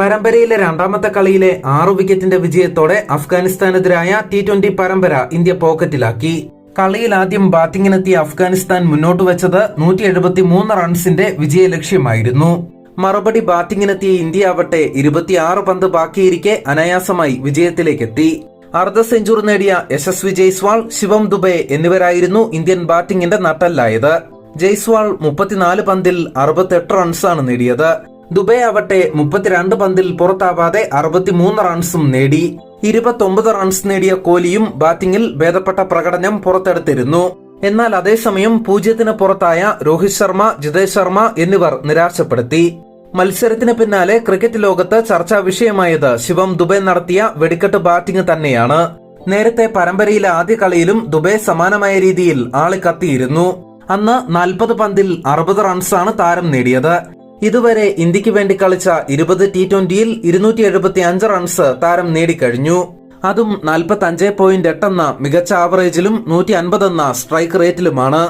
പരമ്പരയിലെ രണ്ടാമത്തെ കളിയിലെ ആറു വിക്കറ്റിന്റെ വിജയത്തോടെ അഫ്ഗാനിസ്ഥാനെതിരായ ടി ട്വന്റി പരമ്പര ഇന്ത്യ പോക്കറ്റിലാക്കി. കളിയിൽ ആദ്യം ബാറ്റിംഗിനെത്തിയ അഫ്ഗാനിസ്ഥാൻ മുന്നോട്ട് വെച്ചത് നൂറ്റി എഴുപത്തി മൂന്ന് റൺസിന്റെ വിജയ ലക്ഷ്യമായിരുന്നു. മറുപടി ബാറ്റിംഗിനെത്തിയ ഇന്ത്യ ആവട്ടെ ഇരുപത്തിയാറ് പന്ത് ബാക്കിയിരിക്കെ അനായാസമായി വിജയത്തിലേക്കെത്തി. അർദ്ധ സെഞ്ചുറി നേടിയ യശസ്വി ജയ്സ്വാൾ ശിവം ദുബെ എന്നിവരായിരുന്നു ഇന്ത്യൻ ബാറ്റിംഗിന്റെ നട്ടല്ലായത്. ജയ്സ്വാൾ മുപ്പത്തിനാല് പന്തിൽ അറുപത്തെട്ട് റൺസാണ് നേടിയത്. ദുബെ ആവട്ടെ മുപ്പത്തിരണ്ട് പന്തിൽ പുറത്താവാതെ അറുപത്തിമൂന്ന് റൺസും നേടി. ഇരുപത്തൊമ്പത് റൺസ് നേടിയ കോഹ്ലിയും ബാറ്റിംഗിൽ ഭേദപ്പെട്ട പ്രകടനം പുറത്തെടുത്തിരുന്നു. എന്നാൽ അതേസമയം പൂജ്യത്തിന് പുറത്തായ രോഹിത് ശർമ്മ ജിതേഷ് ശർമ്മ എന്നിവർ നിരാശപ്പെടുത്തി. മത്സരത്തിന് പിന്നാലെ ക്രിക്കറ്റ് ലോകത്ത് ചർച്ചാ വിഷയമായത് ശിവം ദുബെ നടത്തിയ വെടിക്കെട്ട് ബാറ്റിംഗ് തന്നെയാണ്. നേരത്തെ പരമ്പരയിലെ ആദ്യ കളിയിലും ദുബെ സമാനമായ രീതിയിൽ ആളിക്കത്തിയിരുന്നു. അന്ന് നാൽപ്പത് പന്തിൽ അറുപത് റൺസാണ് താരം നേടിയത്. ഇതുവരെ ഇന്ത്യയ്ക്ക് വേണ്ടി കളിച്ച ഇരുപത് ടി ട്വന്റിയിൽ ഇരുന്നൂറ്റി എഴുപത്തി അഞ്ച് റൺസ് താരം നേടിക്കഴിഞ്ഞു. അതും നാൽപ്പത്തി അഞ്ച് പോയിന്റ് എട്ടെന്ന മികച്ച ആവറേജിലും നൂറ്റി എന്ന സ്ട്രൈക്ക് റേറ്റിലുമാണ്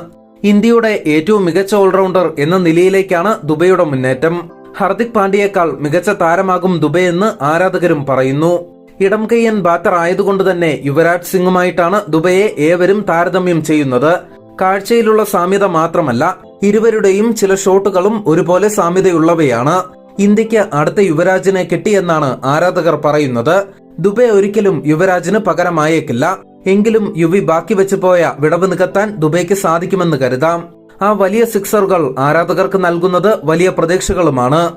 ഇന്ത്യയുടെ ഏറ്റവും മികച്ച ഓൾറൗണ്ടർ എന്ന നിലയിലേക്കാണ് ദുബൈയുടെ മുന്നേറ്റം. ഹർദിക് പാണ്ഡ്യയേക്കാൾ മികച്ച താരമാകും ദുബൈ എന്ന് ആരാധകരും പറയുന്നു. ഇടം കയ്യൻ ബാറ്റർ ആയതുകൊണ്ട് തന്നെ യുവരാജ് സിംഗുമായിട്ടാണ് ദുബൈയെ ഏവരും താരതമ്യം ചെയ്യുന്നത്. കാഴ്ചയിലുള്ള സാമ്യത മാത്രമല്ല ഇരുവരുടെയും ചില ഷോട്ടുകളും ഒരുപോലെ സാമ്യതയുള്ളവയാണ്. ഇന്ത്യയ്ക്ക് അടുത്ത യുവരാജിനെ കിട്ടിയെന്നാണ് ആരാധകർ പറയുന്നത്. ദുബെ ഒരിക്കലും യുവരാജിന് പകരമായേക്കില്ല. എങ്കിലും യുവി ബാക്കി വെച്ച് പോയ വിടവ് നികത്താൻ ദുബൈക്ക് സാധിക്കുമെന്ന് കരുതാം. ആ വലിയ സിക്സറുകൾ ആരാധകർക്ക് നൽകുന്നത് വലിയ പ്രതീക്ഷകളുമാണ്.